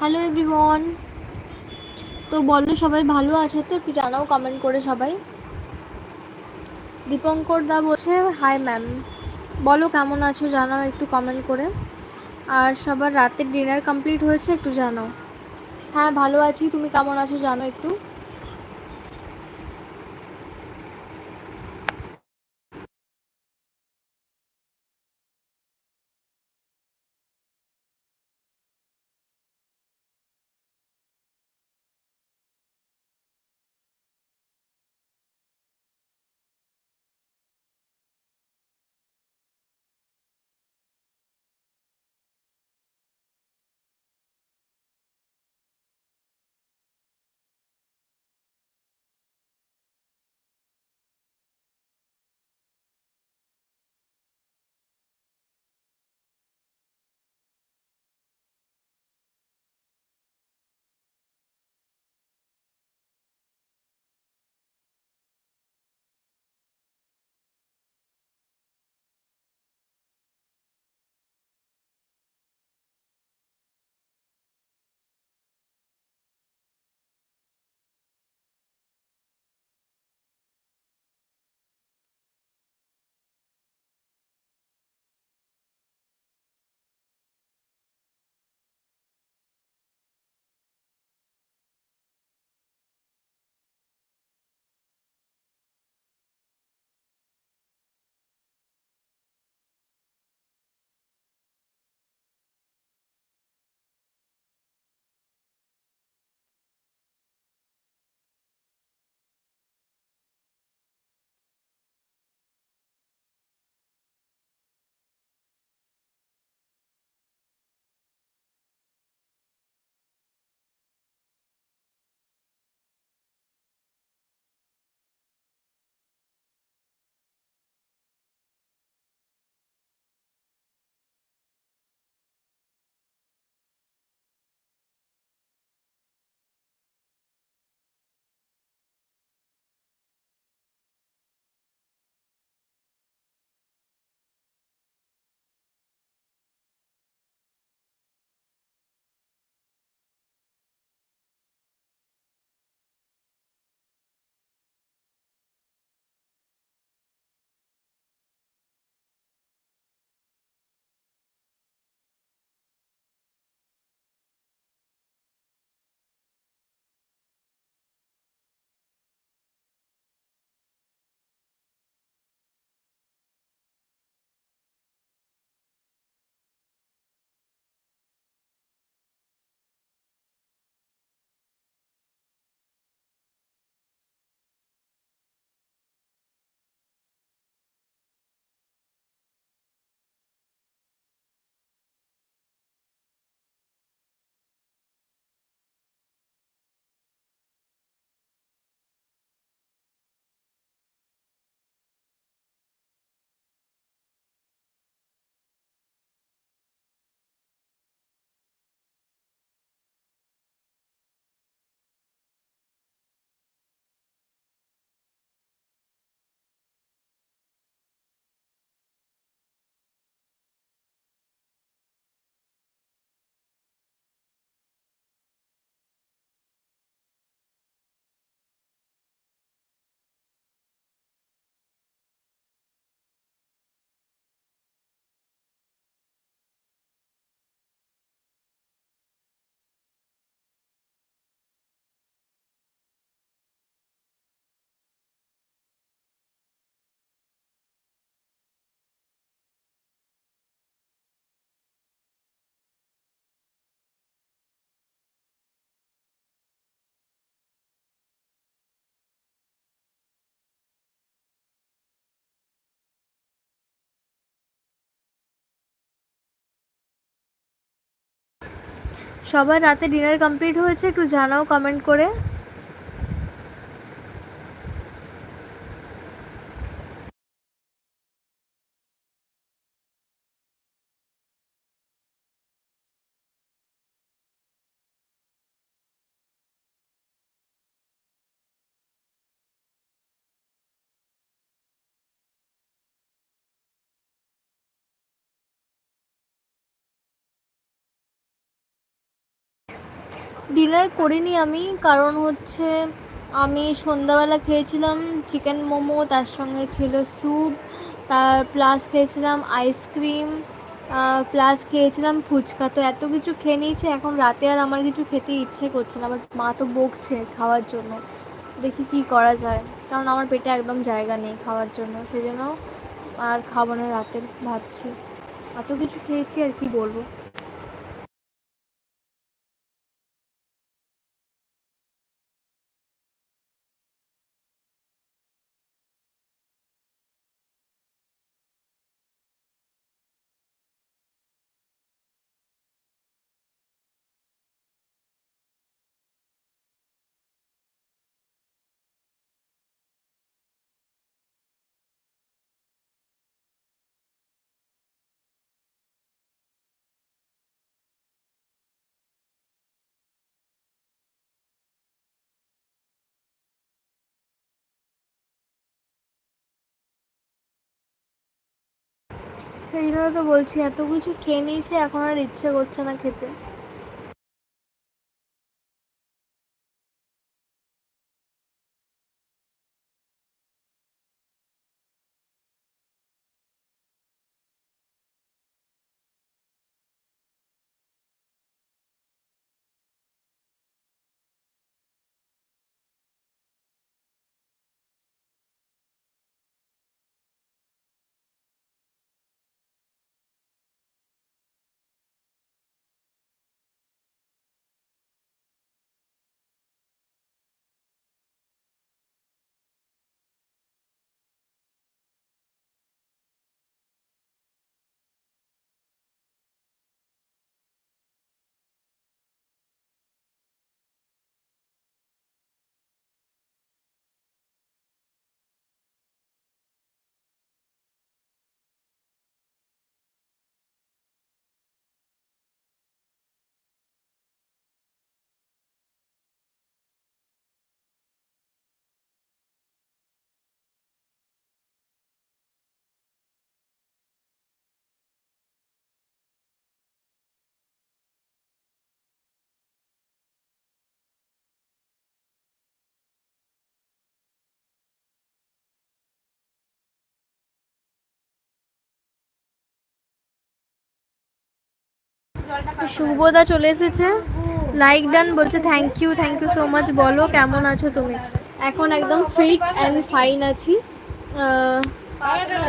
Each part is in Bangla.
হ্যালো এভরিওয়ান তো বলো, সবাই ভালো আছে তো? একটু জানাও কমেন্ট করে সবাই। দীপঙ্কর দা বলছে হাই ম্যাম বলো, কেমন আছো? জানাও, একটু কমেন্ট করে। আর সবার রাতের ডিনার কমপ্লিট হয়েছে, একটু জানাও। হ্যাঁ ভালো আছি। তুমি কেমন আছো? জানো একটু। সবার রাতে ডিনার কমপ্লিট হয়েছে একটু জানাও কমেন্ট করে। ডিনার করিনি আমি, কারণ হচ্ছে আমি সন্ধ্যাবেলা খেয়েছিলাম চিকেন মোমো, তার সঙ্গে ছিল স্যুপ, তার প্লাস খেয়েছিলাম আইসক্রিম প্লাস খেয়েছিলাম ফুচকা। তো এত কিছু খেয়ে নিয়েছি, এখন রাতে আর আমার কিছু খেতে ইচ্ছে করছে না বাট মা তো বকছে খাওয়ার জন্য। দেখি কি করা যায়, কারণ আমার পেটে একদম জায়গা নেই খাওয়ার জন্য সেই জন্য আর খাব না রাতে, ভাবছি। এত কিছু খেয়েছি আর কি বলব। সেই জন্য তো বলছি এত কিছু খেয়ে নিয়েছি এখন আর ইচ্ছে করছে না খেতে। শুভদা চলে এসেছে। লাইক ডান বলছে thank you thank you so much বলো, কেমন আছো তুমি? এখন একদম ফিট অ্যান্ড ফাইন আছি।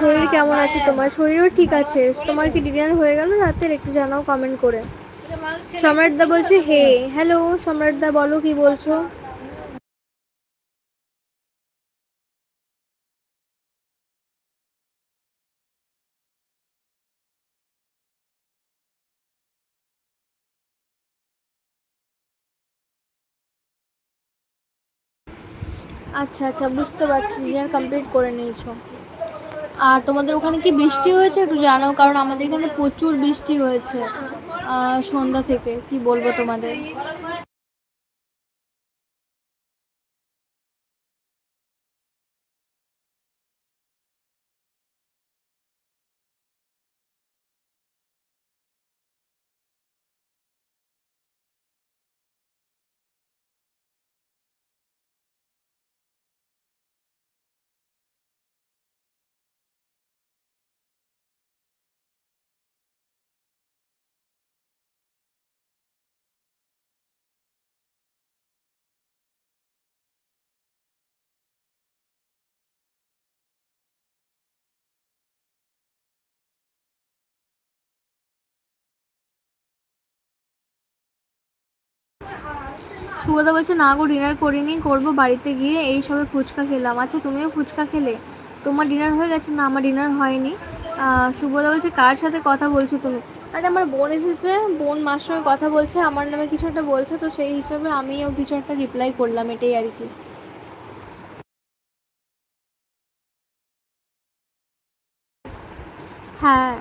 শরীর কেমন আছে তোমার? শরীরও ঠিক আছে। তোমার কি ডিনার হয়ে গেল রাতের? একটু জানাও কমেন্ট করে। সম্রাটদা বলছে হে হ্যালো সম্রাটদা বলো কি বলছো? আচ্ছা আচ্ছা বুঝতে পারছি। ইয়ার কমপ্লিট করে নিয়েছো। আর তোমাদের ওখানে কি বৃষ্টি হয়েছে একটু জানাও, কারণ আমাদের এখানে প্রচুর বৃষ্টি হয়েছে সন্ধ্যা থেকে। কি বলব তোমাদের? সুগতা বলছে, না গো ডিনার করিনি, করব বাড়িতে গিয়ে, এই সবে ফুচকা খেলাম। আচ্ছা তুমিও ফুচকা খেলে? তোমার ডিনার হয়ে গেছে? না, আমার ডিনার হয়নি। সুবোধা বলছে, কার সাথে কথা বলছো তুমি? আরে, আমার বোন এসেছে, বোন মার সঙ্গে কথা বলছে, আমার নামে কিছু একটা বলছে, তো সেই হিসাবে আমিও কিছু একটা রিপ্লাই করলাম, এটাই আর কি। হ্যাঁ।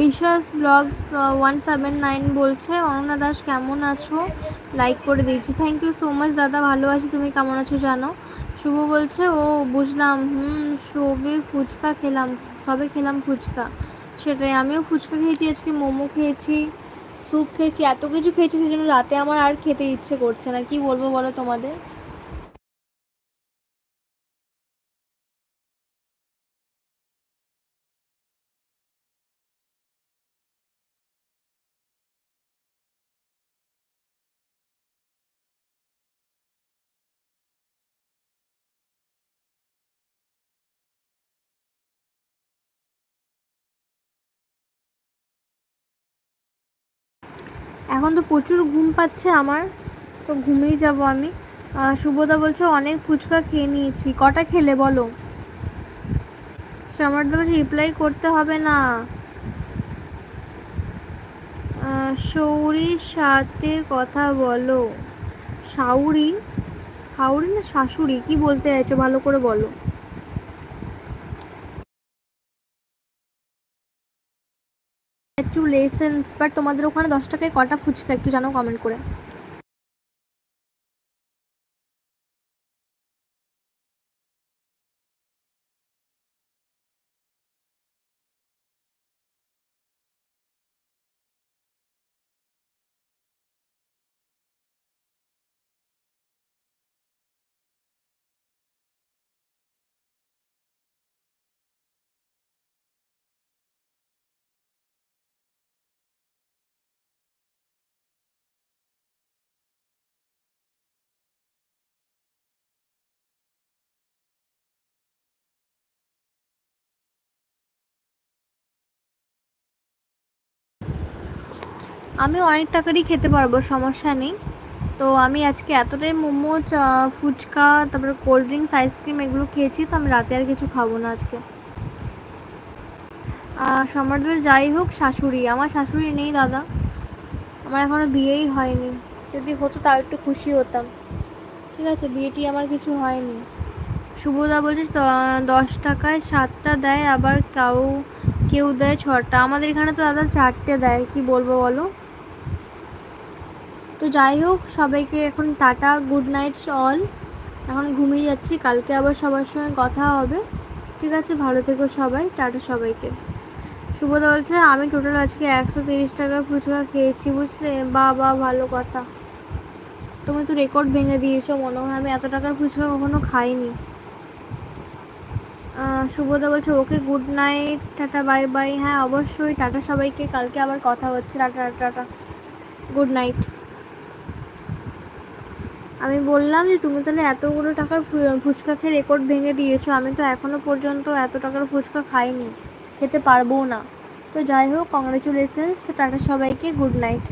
বিশ্বাস ব্লগস ওয়ান সেভেন নাইন বলছে। অনন্যা দাস, কেমন আছো? লাইক করে দিয়েছি। থ্যাংক ইউ সো মাচ দাদা। ভালো আছি। তুমি কেমন আছো জানো? শুভ বলছে, ও বুঝলাম। হুম, সবে ফুচকা খেলাম। সবে খেলাম ফুচকা। সেটাই, আমিও ফুচকা খেয়েছি, আজকে মোমো খেয়েছি, স্যুপ খেয়েছি, এত কিছু খেয়েছি সেই জন্য রাতে আমার আর খেতে ইচ্ছে করছে না। কি বলব বলো তোমাদের? এখন তো প্রচুর ঘুম পাচ্ছে আমার, তো ঘুমিয়ে যাব আমি। শুভদা বলছে, অনেক ফুচকা খেয়ে নিয়েছি। কটা খেলে বলো? সম্রাটদা বলছে, রিপ্লাই করতে হবে না। সৌরির সাথে কথা বলো। সাউরি? সাউরি না শাশুড়ি? কি বলতে চাইছো? ভালো করে বলো। একটু লেসেন্স বাট তোমাদের ওখানে দশ টাকায় কটা ফুচকা? একটু জানো কমেন্ট করে। আমি অনেক টাকারই খেতে পারব, সমস্যা নেই। তো আমি আজকে এতটাই মোমো ফুচকা, তারপরে কোল্ড ড্রিঙ্কস, আইসক্রিম এগুলো খেয়েছি, তো আমি রাতে আর কিছু খাব না আজকে। সম্রাটদের যাই হোক, শাশুড়ি, আমার শাশুড়ি নেই দাদা। আমার এখনও বিয়েই হয়নি। যদি হতো তাও একটু খুশি হতাম। ঠিক আছে, বিয়েটি আমার কিছু হয়নি। শুভদা বলছে দশ টাকায় সাতটা দেয়, আবার কাউ, কেউ দেয় ছটা। আমাদের এখানে তো দাদা চারটে দেয়, কি বলব বলো? তো যাই হোক, সবাইকে এখন টাটা গুড নাইট অল এখন ঘুমিয়ে যাচ্ছি, কালকে আবার সবার সঙ্গে কথা হবে। ঠিক আছে, ভালো থেকো সবাই, টাটা সবাইকে। শুভদা বলছে আমি টোটাল আজকে একশো তিরিশ টাকার ফুচকা খেয়েছি, বুঝলে? বা বা ভালো কথা। তুমি তো রেকর্ড ভেঙে দিয়েছ, মনে হয় আমি এত টাকার ফুচকা কখনো খাইনি। শুভদা বলছে okay good night tata bye bye হ্যাঁ অবশ্যই, টাটা সবাইকে, কালকে আবার কথা হচ্ছে। টাটা টাটা গুড নাইট আমি বললাম যে, তুমি তাহলে এতগুলো টাকার ফুচকা খেয়ে রেকর্ড ভেঙে দিয়েছ। আমি তো এখনও পর্যন্ত এত টাকার ফুচকা খাইনি। খেতে পারব না। তো যাই হোক কংগ্রেচুলেশনস টাটা সবাইকে গুড নাইট